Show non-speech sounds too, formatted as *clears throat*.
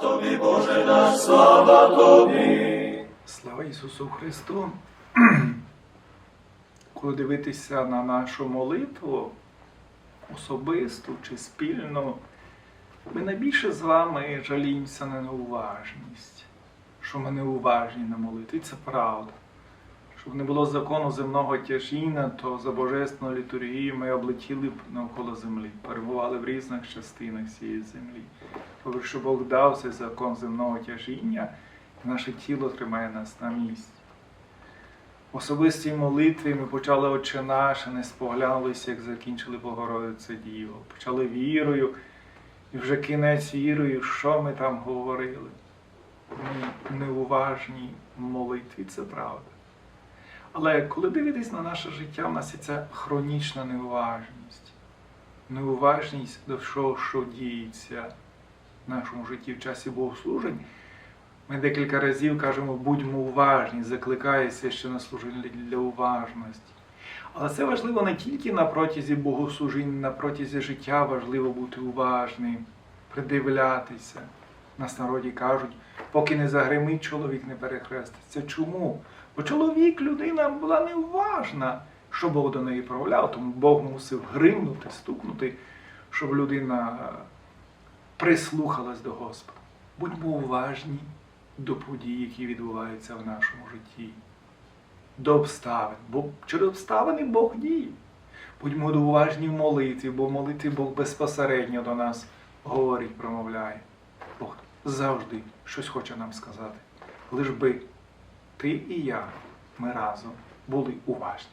тобі, Боже наш, слава тобі. Слава Ісусу Христу! *clears throat* Коли дивитися на нашу молитву, особисту чи спільну, ми найбільше з вами жаліємося на неуважність, що ми неуважні на молитві. І це правда. Щоб не було закону земного тяжіння, то за божественну літургію ми облетіли б навколо землі, перебували в різних частинах цієї землі. Тобто, що Бог дав цей закон земного тяжіння, і наше тіло тримає нас на місці. В особистій молитві ми почали Отче наше, не споглянулися, як закінчили Богородице Діво. Почали вірою, і вже кінець вірою, що ми там говорили. Ми неуважні молитві, це правда. Але коли дивитись на наше життя, в нас є ця хронічна неуважність. Неуважність до всього, що діється в нашому житті в часі богослужень. Ми декілька разів кажемо, будьмо уважні, закликає священнослужитель для уважності. Але це важливо не тільки на протязі богослужінь, на протязі життя важливо бути уважним, придивлятися. Нас народі кажуть, поки не загримить, чоловік не перехреститься. Чому? Бо чоловік, людина була неуважна, що Бог до неї промовляв, тому Бог мусив гримнути, стукнути, щоб людина прислухалась до Господа. Будьмо уважні до подій, які відбуваються в нашому житті, до обставин. Бо через обставини Бог діє. Будьмо уважні в молитві, бо в молитві Бог безпосередньо до нас говорить, промовляє. Бог завжди щось хоче нам сказати. Лиш би ти і я, ми разом були уважні.